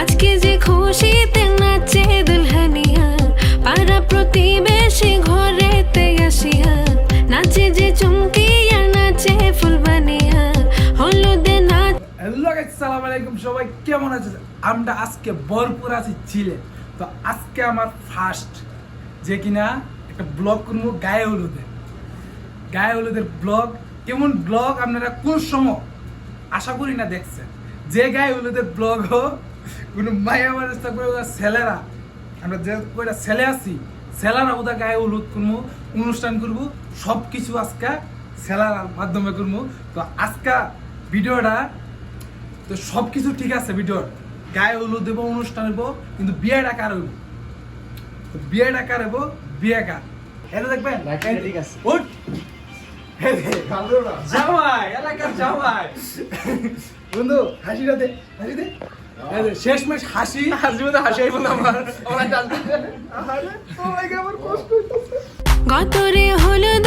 আজকে যে খুশিতে নাচে দুলহানিয়া, পাড়া প্রতিবেশী ঘরেতে আসিয়া, নাচে যে চুমকিয়া, নাচে ফুলবানিয়া হলুদে নাচ হ্যালো গাইস সালাম আলাইকুম সবাই, কেমন আছেন? আমরা আজকে ভরপুর আছি চিলে। তো আজকে আমার ফার্স্ট যে কিনা একটা ব্লগ করব গায়ে হলুদে। গায়ে হলুদের ব্লগ কেমন ব্লগ আপনারা কোন সময়? আশা করি না দেখছেন। যে গায়ে হলুদের ব্লগ হোক কোনো মায়া মানুষ থাকবে ওরা ছেলেরা। আমরা যে কয়টা ছেলে আছি ছেলেরা ওদের গায়ে হলুদ করব অনুষ্ঠান করব সব কিছু আজকে ছেলার মাধ্যমে করব। তো আজকে ভিডিওটা তো সব কিছু ঠিক আছে ভিডিওর। গায়ে হলুদ দেবো অনুষ্ঠান হইব কিন্তু বিয়েটা কার হইব? তো বিয়েটা কার হইব? বিয়ে কার? এটা দেখবেন? ঠিক আছে। উঠ! জামাই এলাকার জামাই। বন্ধু হাসিটা দে হাসি দে। শেষমেশ হাসি। হাসি মতো হাসি আইবো না আমার। আমার কষ্ট গতরে হলুদ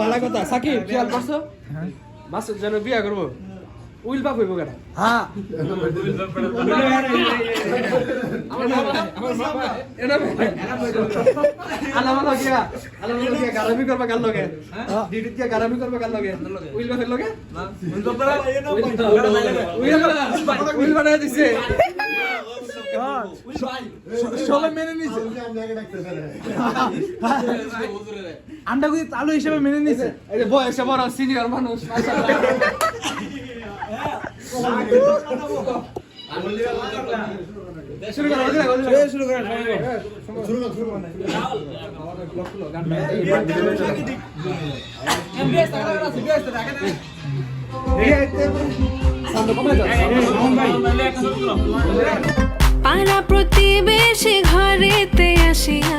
ভালো কথা। সাকিব খেয়াল করছ? মাস যেন বিয়া করব উইল বাপ হইব কেন হ্যাঁ। করবা কাল লগে? ডিডিত গারামি করবা কাল লগে? উইল বাপের লগে? উইল উইল বানায় দিছে। সবাই মেনে নিছে আন্ডা গুদি চালু হিসেবে মেনে নিছে এই বয়সে বড় সিনিয়র মানুষ শুরু করো শুরু করো শুরু করো পাড়া প্রতিবেশী ঘরেতে আসিয়া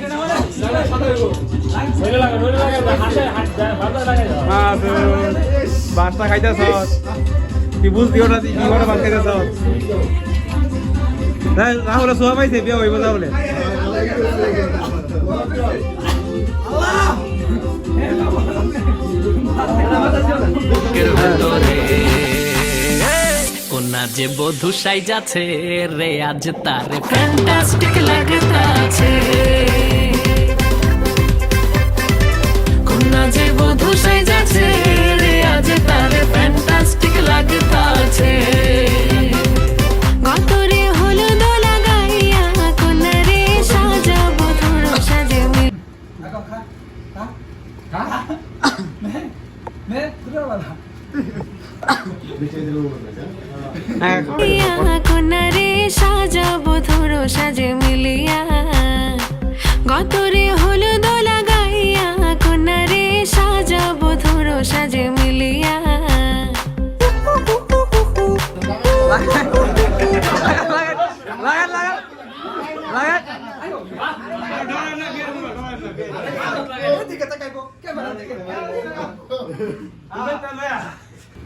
বাসটা খাইতেছ কি বুঝতিও না কি করে বাস খাইতেছ রাহুল সোয়া পাইছে, বিয়ে হইব, যা বলে কোনা যে বধু সাই যাচ্ছে রে, আজ তার ফ্যান্টাস্টিক লাগতাছে। যে বধু যাচ্ছে রে, আজ তার ফ্যান্টাস্টিক লাগতাছে সাজাবো ধরো সাজে মিলিয়া সাজে গতরে লাগাইয়া কোনারে সাজাবো ধরো সাজে মিলিয়া।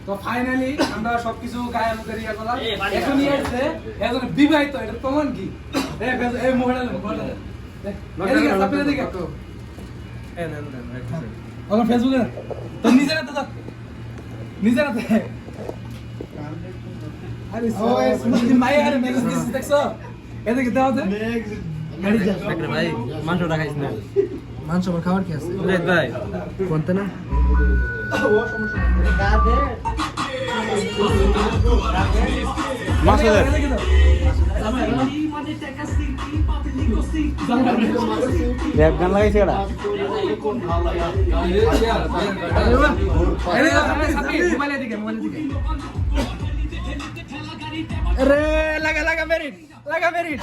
তো ফাইনালি আমরা সবকিছু গায়ে মুখে ইয়া করলাম এখন ইয়ে এখন বিবাহিত এটা প্রমাণ কি? এই মহিলা। এদিকে আমার ফেসবুকে তো নিজের হাতে থাক নিজের হাতে আরে মাই আরে মেসেজ দিছিস দেখছ এদিকে দাও দে ভাই মাংসটা খাইছ না মাংস আমার খাবার কি আছে ভাই কোনতে না মাছ র্যাপ গান লাগাইছে এটা আরে লাগা লাগা মেরিট লাগা মেরিট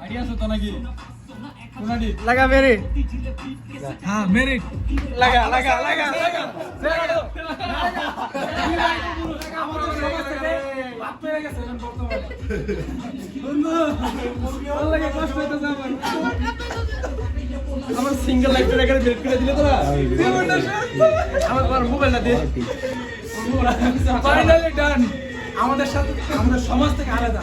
লাগা তো হ্যাঁ গেছে এখন বর্তমানে। বন্ধু, ভালো লাগে, কষ্ট হইতেছে আমার। সিঙ্গেল লাইফের এখানে বের করে দিলে তোরা। আমার আমার মোবাইলটা দে Finally done. আমাদের সাথে আমাদের সমাজ থেকে আলাদা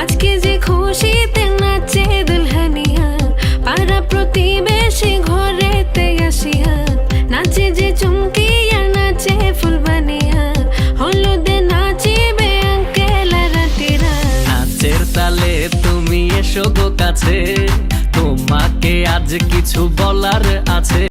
আজকে যে খুশিতে নাচে প্রতিবেশী নাচে যে চুমকিয়া এসো কাছে। তোমাকে আজ কিছু বলার আছে।